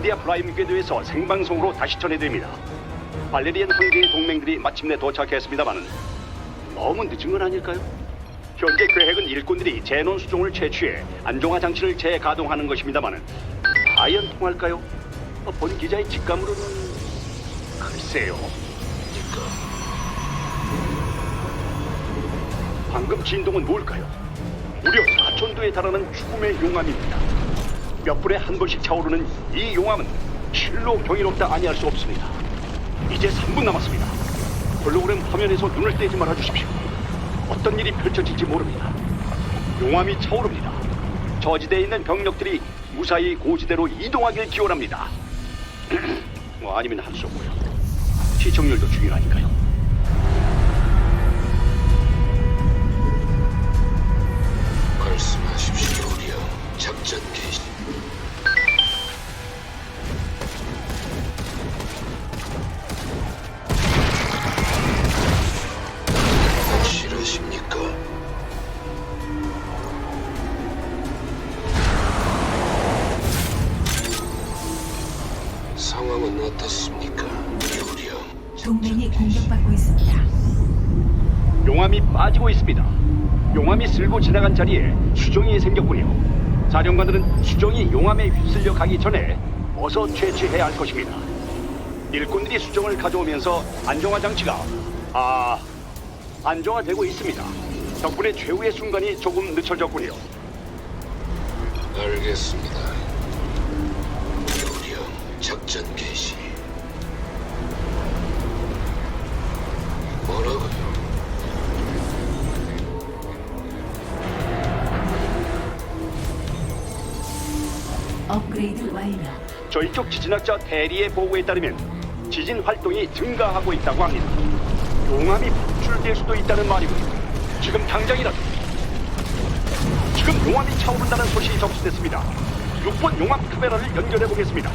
발레리아 프라임 궤도에서 생방송으로 다시 전해드립니다. 발레리안 황제의 동맹들이 마침내 도착했습니다마는 너무 늦은 건 아닐까요? 현재 계획은 일꾼들이 제논 수종을 채취해 안정화 장치를 재가동하는 것입니다마는 과연 통할까요? 어, 본 기자의 직감으로는 글쎄요. 방금 진동은 뭘까요? 무려 4천도에 달하는 죽음의 용암입니다. 몇 분에 한 번씩 차오르는 이 용암은 실로 경이롭다 아니할 수 없습니다. 이제 3분 남았습니다. 홀로그램 화면에서 눈을 떼지 말아 주십시오. 어떤 일이 펼쳐질지 모릅니다. 용암이 차오릅니다. 저지대에 있는 병력들이 무사히 고지대로 이동하길 기원합니다. 뭐 아니면 할수 없고요. 시청률도 중요하니까요. 말씀하십시오, 우리요. 작전 개시. 용암이 빠지고 있습니다. 용암이 쓸고 지나간 자리에 수정이 생겼군요. 사령관들은 수정이 용암에 휩쓸려 가기 전에 어서 채취해야 할 것입니다. 일꾼들이 수정을 가져오면서 안정화 장치가 아 안정화되고 있습니다. 덕분에 최후의 순간이 조금 늦춰졌군요. 알겠습니다. 요령 작전 개시. 뭐라고요? 업그레이드 완료. 저희 쪽 지진학자 대리의 보고에 따르면 지진 활동이 증가하고 있다고 합니다. 용암이 분출될 수도 있다는 말이군요. 지금 당장이라도 지금 용암이 차오른다는 소식이 접수됐습니다. 6번 용암 카메라를 연결해 보겠습니다.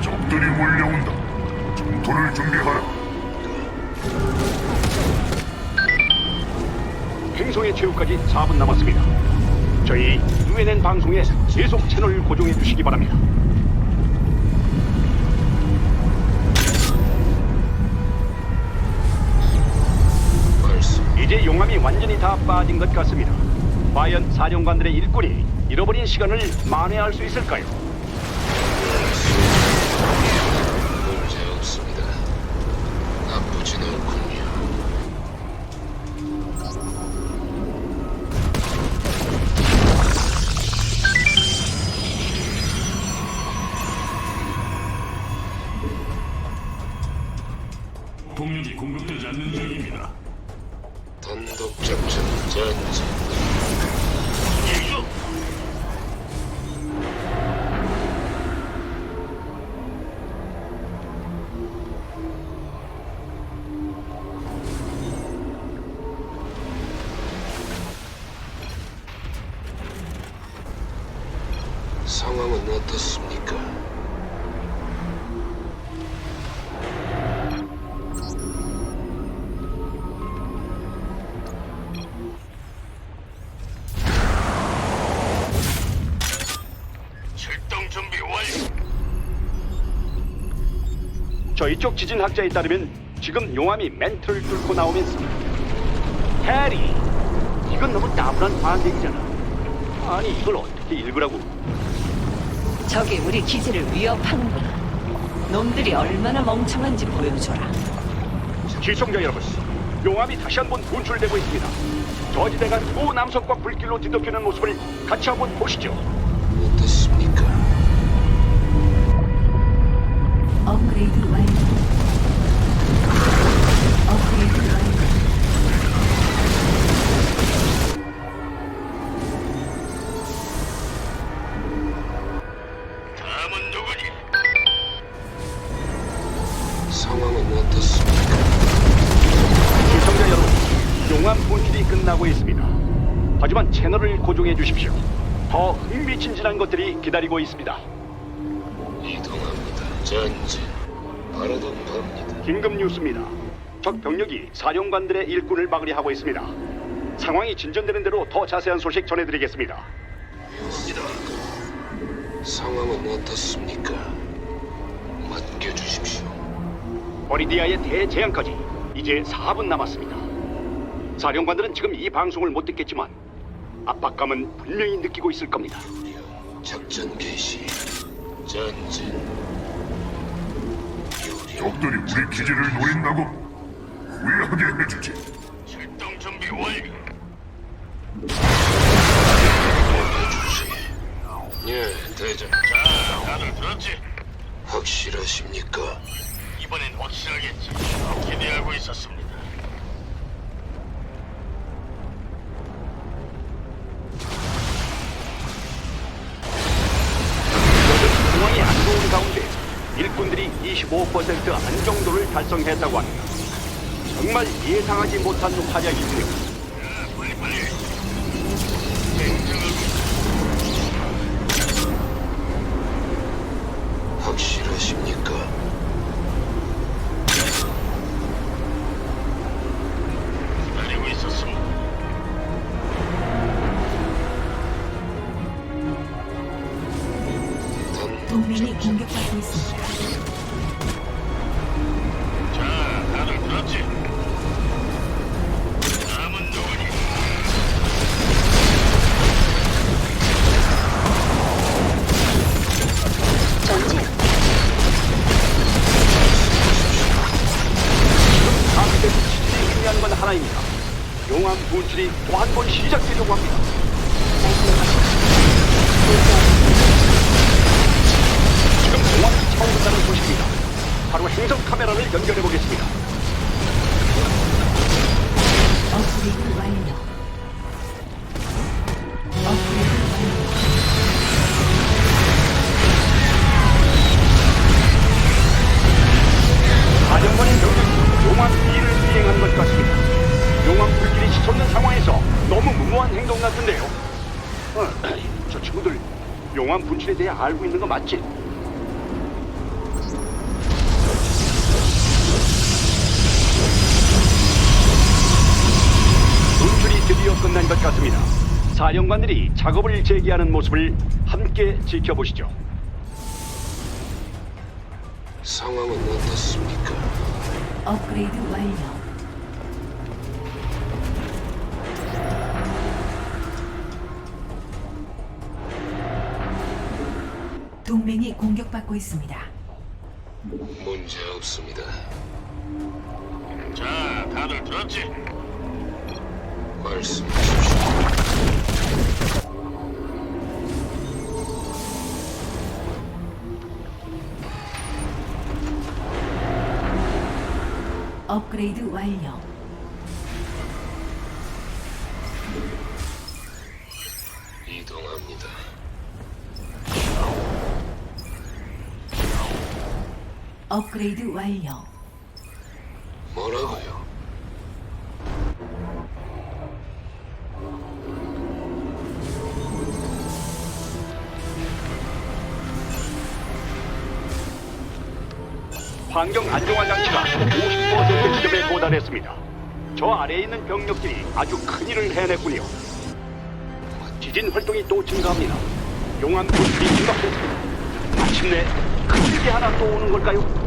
적들이 몰려온다. 전투를 준비하라. 행성의 최후까지 4분 남았습니다. 저희 UNN 방송에 계속 채널 고정해 주시기 바랍니다. 이제 용암이 완전히 다 빠진 것 같습니다. 과연 사령관들의 일꾼이 잃어버린 시간을 만회할 수 있을까요? 문제 없습니다. 나쁘진 않군요. 않는 중입니다. 단독 작전 전진. 상황은 어떻습니까? 저희 쪽 지진학자에 따르면 지금 용암이 멘트를 뚫고 나오면서 해리 이건 너무 나분한 반대기잖아 아니 이걸 어떻게 읽으라고 적이 우리 기지를 위협하는구나. 놈들이 얼마나 멍청한지 보여줘라. 시청자 여러분 용암이 다시 한번 분출되고 있습니다 저지대가 또 남성과 불길로 뒤덮이는 모습을 같이 한번 보시죠 어떻습니까? 업그레이드 완료. 흥미진진한 것들이 기다리고 있습니다 이동합니다. 전진. 바라던 겁니다. 긴급 뉴스입니다. 적 병력이 사령관들의 일꾼을 막으려 하고 있습니다. 상황이 진전되는 대로 더 자세한 소식 전해드리겠습니다. 상황은 어떻습니까? 맡겨주십시오. 버리디아의 대재앙까지 이제 4분 남았습니다. 사령관들은 지금 이 방송을 못 듣겠지만 압박감은 분명히 느끼고 있을 겁니다. 작전 개시. 전진. 적들이 우리 기지를 노린다고 후회하게 해주지. 출동 준비 완료. 주시. 예, 대장. 자, 다들 들었지? 확실하십니까? 이번엔 확실하겠지. 기대하고 있었습니다. 25% 안정도를 달성했다고 합니다. 정말 예상하지 못한 활약이군요. 빨리 빨리. 확실하십니까? 기다리고 있었습니다. 동맹이 공격받고 있습니다. 대해 알고 있는 거 맞지? 분출이 드디어 끝난 것 같습니다. 사령관들이 작업을 재개하는 모습을 함께 지켜보시죠. 상황은 어떻습니까? 업그레이드 완료. 공격받고 있습니다. 문제 없습니다. 자, 다들 들었지? 말씀해 주십시오. 업그레이드 완료. 이동합니다. 업그레이드 완료. 뭐라고요? 환경 안정화 장치가 50% 지점에 도달했습니다. 저 아래에 있는 병력들이 아주 큰 일을 해냈군요. 지진 활동이 또 증가합니다. 용암 분출이 증가했습니다. 마침내 큰 일이 하나 또 오는 걸까요?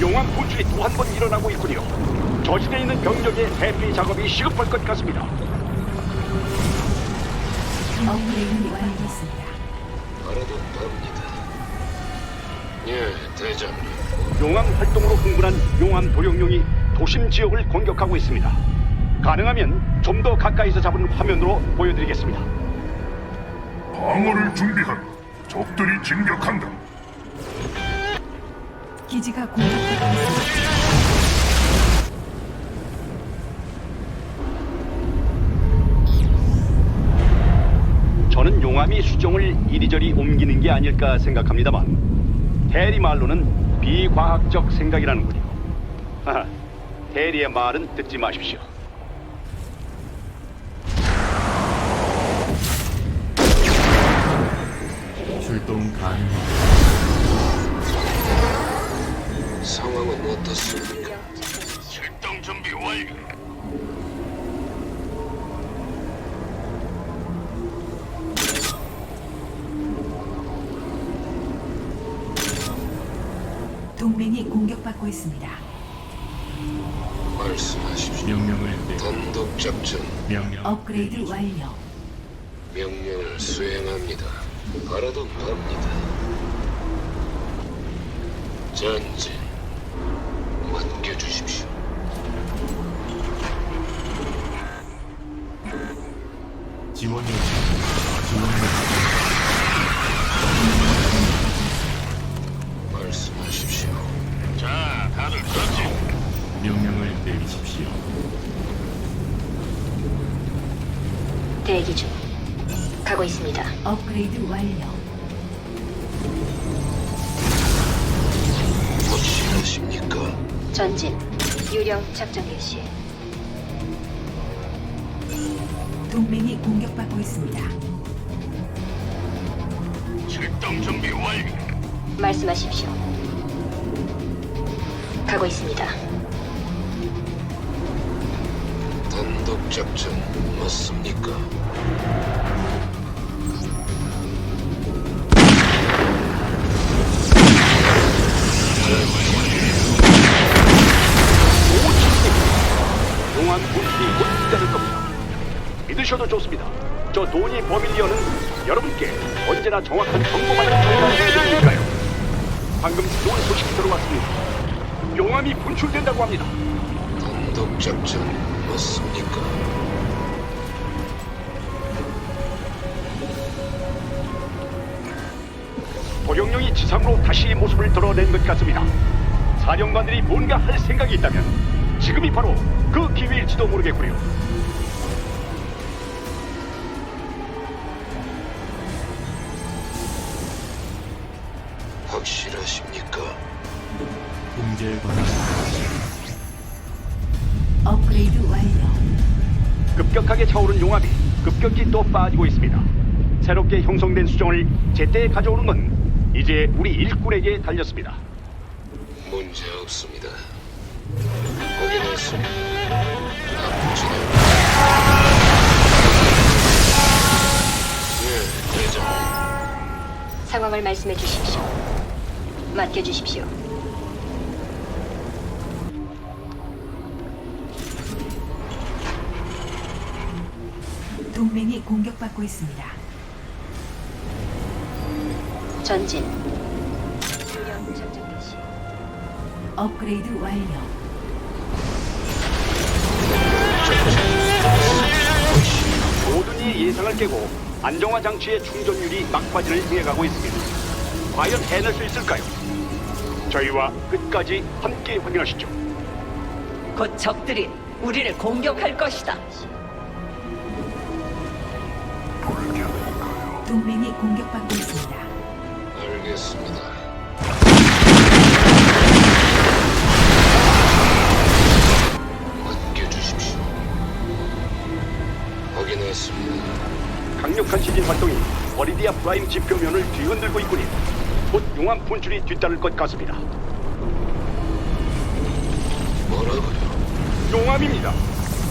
용암 분출이 또 한 번 일어나고 있군요. 저지대에 있는 병력의 대피 작업이 시급할 것 같습니다. 업그레이드 완료했습니다. 알아도 답니다. 예, 대장님. 용암 활동으로 흥분한 용암 도룡룡이 도심 지역을 공격하고 있습니다. 가능하면 좀 더 가까이서 잡은 화면으로 보여드리겠습니다. 방어를 준비하라. 적들이 진격한다. 기지가 공격받고 있습니다. 저는 용암이 수정을 이리저리 옮기는 게 아닐까 생각합니다만 대리 말로는 비과학적 생각이라는군요. 하하, 대리의 말은 듣지 마십시오. 출동 가능합니다. 그 상황은 어떻습니까? 출동 준비 완료. 동맹이 공격받고 있습니다. 말씀하십시오. 명령을 내려 명령 업그레이드 완료. 명령을 수행합니다. 바라던 바입니다. 전진 맡겨주십시오. 지원 요청 지원 요청 말씀하십시오. 자, 다들 그렇지. 명령을 내리십시오. 대기 중. 가고 있습니다. 업그레이드 완료. 확실하십니까? 전진. 유령 작전 개시. 동맹이 공격받고 있습니다. 출동 준비 완료. 말씀하십시오. 가고 있습니다. 단독 작전 맞습니까? 믿으셔도 좋습니다. 저 도니 버밀리어는 여러분께 언제나 정확한 정보만 전달해드리니까요. 방금 좋은 소식이 들어왔습니다. 용암이 분출된다고 합니다. 단독 작전 맞습니까? 도령령이 지상으로 다시 모습을 드러낸 것 같습니다. 사령관들이 뭔가 할 생각이 있다면 지금이 바로 그 기회일지도 모르겠군요. 공제 업그레이드 완료. 급격하게 차오른 용암이 급격히 또 빠지고 있습니다. 새롭게 형성된 수정을 제때 가져오는 건 이제 우리 일꾼에게 달렸습니다. 문제 없습니다. 확인했습니다. 나쁘지 않 예, 대장. 상황을 말씀해 주십시오. 맡겨 주십시오. 동맹이 공격받고 있습니다. 전진. 유령 작전 개시. 업그레이드 완료. 모든 이 예상을 깨고 안정화 장치의 충전율이 막바지를 이어가고 있습니다. 과연 해낼 수 있을까요? 저희와 끝까지 함께 확인하시죠. 곧 적들이 우리를 공격할 것이다. 동맹이 공격받고 있습니다. 알겠습니다. 맡겨주십시오. 확인했습니다. 강력한 지진 활동이 버리디아 프라임 지표면을 뒤흔들고 있군요. 곧 용암 분출이 뒤따를 것 같습니다. 뭐라고요? 용암입니다.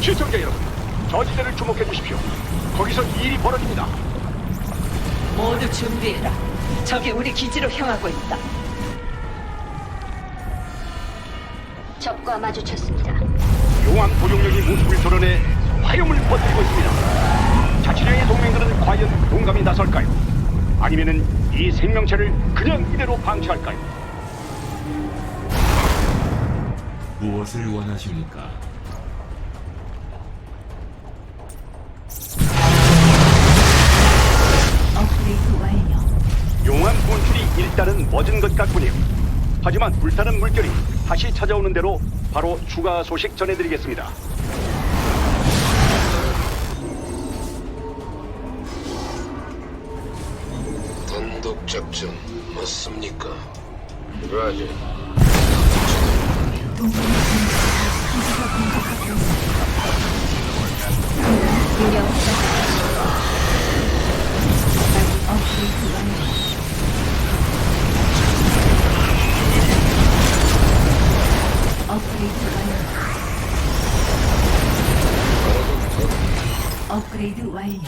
시청자 여러분, 저 지대를 주목해 주십시오. 거기서 일이 벌어집니다. 모두 준비해라. 적이 우리 기지로 향하고 있다. 적과 마주쳤습니다. 용암 고용력이 모습을 드러내 화염을 퍼뜨리고 있습니다. 자치령의 동맹들은 과연 용감히 나설까요? 아니면은 이 생명체를 그냥 이대로 방치할까요? 무엇을 원하십니까? 일단은 멎은 것 같군요. 하지만 불타는 물결이 다시 찾아오는 대로 바로 추가 소식 전해드리겠습니다. 단독 작전 맞습니까? 있습니다. 유령 업그레이드 완료. 업그레이드 완료.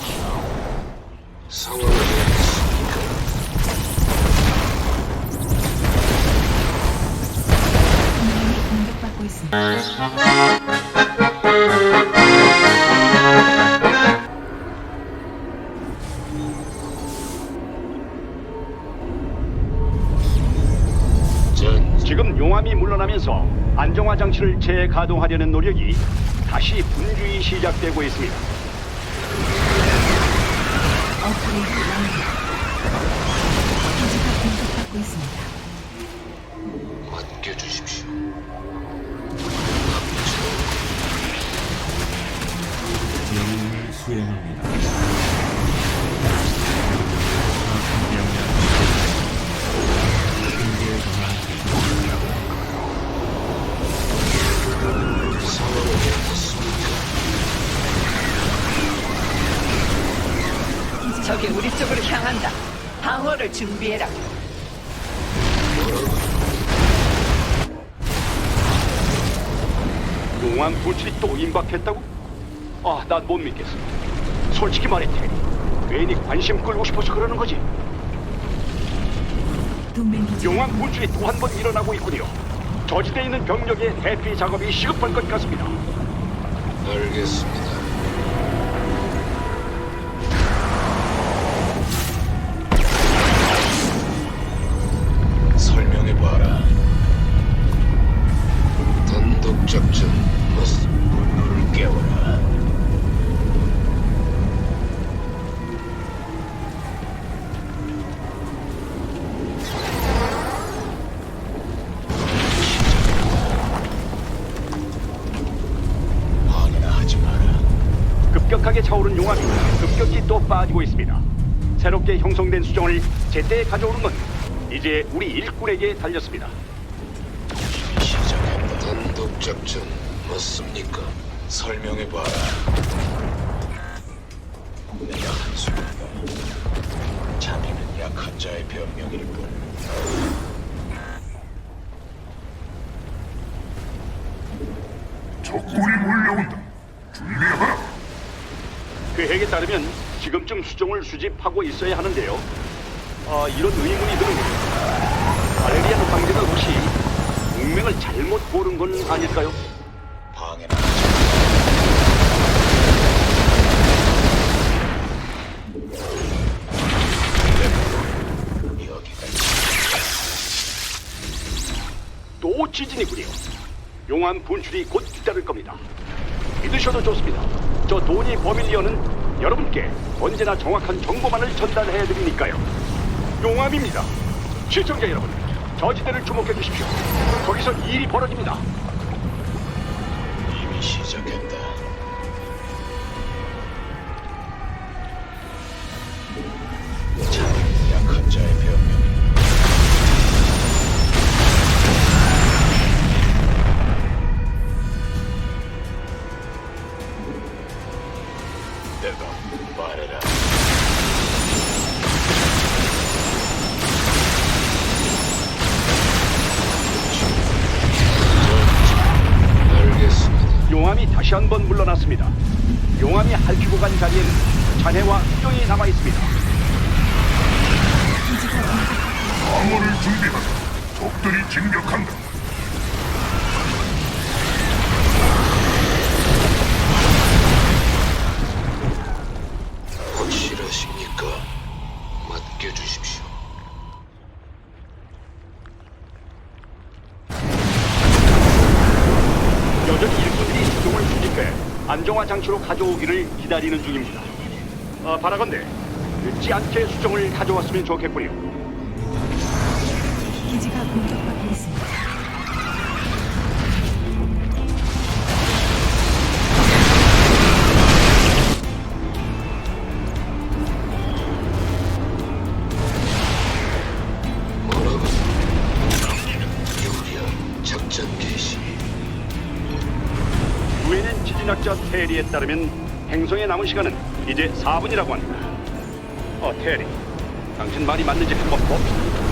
상황을 알겠습니까? 있습니다. 전 지금 용암이 물러나면서 안정화 장치를 재가동하려는 노력이 다시 분주히 시작되고 있습니다. 업그레이드 완료. 기지가 공격받고 있습니다. 맡겨주십시오. 명령을 수행합니다. 준비해라. 용암 분출이 또 임박했다고? 아, 난 못 믿겠어. 솔직히 말해, 테리. 괜히 관심 끌고 싶어서 그러는 거지. 동맹 기지 용암 분출이 또 한 번 일어나고 있군요. 저지대에 있는 병력의 대피 작업이 시급할 것 같습니다. 알겠습니다. 작전 머스 분노를 깨워라. 급격하게 차오른 용암이 급격히 또 빠지고 있습니다. 새롭게 형성된 수정을 제때 가져오는 건 이제 우리 일꾼에게 달렸습니다. 단독 작전 맞습니까? 설명해봐라. 내가 한수인가? 자비는 약한 자의 변명일 뿐. 적군이 몰려온다. 준비하라. 계획에 따르면 지금쯤 수정을 수집하고 있어야 하는데요. 아, 이런 의문이 드는군요. 발레리안 황제가 혹시 운명을 잘못 고른 건 아닐까요? 하지. 여기가 또 지진이군요. 용암 분출이 곧 뒤따를 겁니다. 믿으셔도 좋습니다. 저 도니 버밀리언은 여러분께 언제나 정확한 정보만을 전달해 드리니까요. 용암입니다. 시청자 여러분, 저지대를 주목해 주십시오. 거기서 일이 벌어집니다. 이미 시작했다. 자비는 약한 자의 변명. 내가 말해라. 용암이 다시 한 번 물러났습니다. 용암이 핥히고 간 자리에는 잔해와 수정이 남아 있습니다. 방어를 준비하라. 적들이 진격한다. 확실하십니까? 맡겨주십시오. 여전히 일꾼 수집해 안정화 장치로 가져오기를 기다리는 중입니다. 아, 바라건대 늦지 않게 수정을 가져왔으면 좋겠군요. 기지가 공격받고 있습니다. 테리에 따르면 행성에 남은 시간은 이제 4분이라고 합니다. 어, 테리. 당신 말이 맞는지 한번 봅시다.